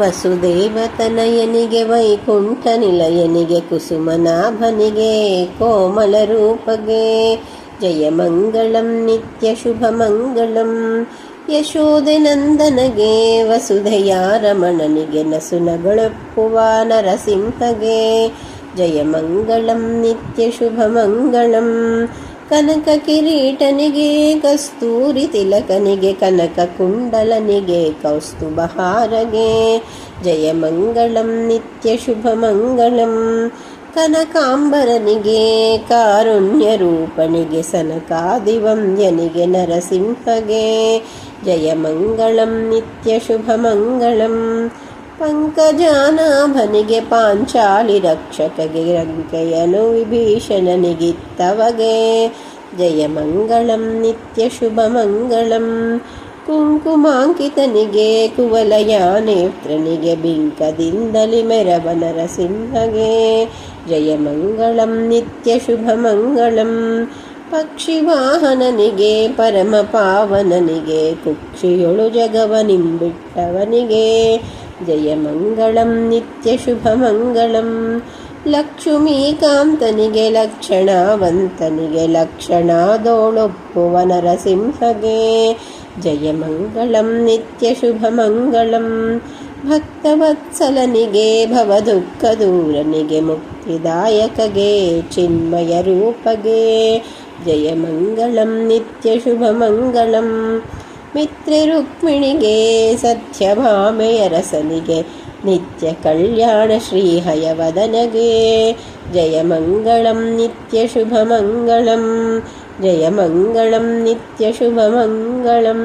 ವಸುದೇವತನಯನಿಗೆ ವೈಕುಂಠ ನಿಲಯನಿಗೆ ಕುಸುಮನಾಭನಿಗೆ ಕೋಮಲ ರೂಪಗೆ ಜಯ ಮಂಗಳಂ ನಿತ್ಯ ಶುಭ ಮಂಗಳಂ ಯಶೋದೆ ನಂದನಗೆ ವಸುಧೆಯ ರಮಣನಿಗೆ ನಸುನಗಳೊಪ್ಪುವ ನರಸಿಂಹಗೆ ಜಯ ಮಂಗಳಂ ನಿತ್ಯ ಶುಭ ಮಂಗಳಂ ಕನಕ ಕಿರೀಟನಿಗೆ ಕಸ್ತೂರಿ ತಿಲಕನಿಗೆ ಕನಕ ಕುಂಡಲನಿಗೆ ಕೌಸ್ತುಭಹಾರಗೆ ಜಯ ಮಂಗಳಂ ನಿತ್ಯ ಶುಭ ಮಂಗಳಂ ಕನಕಾಂಬರನಿಗೆ ಕಾರುಣ್ಯ ರೂಪನಿಗೆ ಸನಕಾದಿವಂದ್ಯನಿಗೆ ನರಸಿಂಹಗೆ ಜಯ ಮಂಗಳಂ ನಿತ್ಯ ಶುಭ ಮಂಗಳಂ ಪಂಕಜಾನಾಭನಿಗೆ ಪಾಂಚಾಲಿ ರಕ್ಷಕಗೆ ರಂಕೆಯನು ವಿಭೀಷಣನಿಗಿತ್ತವಗೆ ಜಯಮಂಗಳಂ ನಿತ್ಯ ಶುಭಮಂಗಳಂ ಕುಂಕುಮಾಂಕಿತನಿಗೆ ಕುವಲಯ ನೇತ್ರನಿಗೆ ಬಿಂಕದಿಂದಲಿ ಮೆರವ ನರಸಿಂಹಗೆ. ಜಯಮಂಗಳಂ ನಿತ್ಯ ಶುಭಮಂಗಳಂ ಪಕ್ಷಿವಾಹನನಿಗೆ ಪರಮ ಪಾವನನಿಗೆ ಕುಕ್ಷಿಯೊಳು ಜಗವ ನಿಂಬಿಟ್ಟವನಿಗೆ ಜಯ ಮಂಗಳಂ ನಿತ್ಯ ಶುಭ ಮಂಗಳಂ ಲಕ್ಷ್ಮೀಕಾಂತನಿಗೆ ಲಕ್ಷಣವಂತನಿಗೆ ಲಕ್ಷಣದೋಳೊಪ್ಪುವ ನರಸಿಂಹಗೆ ಜಯ ಮಂಗಳಂ ನಿತ್ಯ ಶುಭ ಮಂಗಳಂ ಭಕ್ತವತ್ಸಲನಿಗೆ ಭವದುಃಖ ದೂರನಿಗೆ ಮುಕ್ತಿದಾಯಕಗೆ ಚಿನ್ಮಯ ರೂಪಗೆ ಜಯ ಮಂಗಳಂ ನಿತ್ಯ ಶುಭ ಮಂಗಳಂ ಮಿತ್ರ ರುಕ್ಮಿಣಿಗೆ ಸತ್ಯಭಾಮೆಯ ರಸನಿಗೆ ನಿತ್ಯ ಕಲ್ಯಾಣ ಶ್ರೀಹಯವದನಗೆ ಜಯ ಮಂಗಳಂ ನಿತ್ಯ ಶುಭ ಮಂಗಳಂ ಜಯ ಮಂಗಳಂ ನಿತ್ಯ ಶುಭ ಮಂಗಳಂ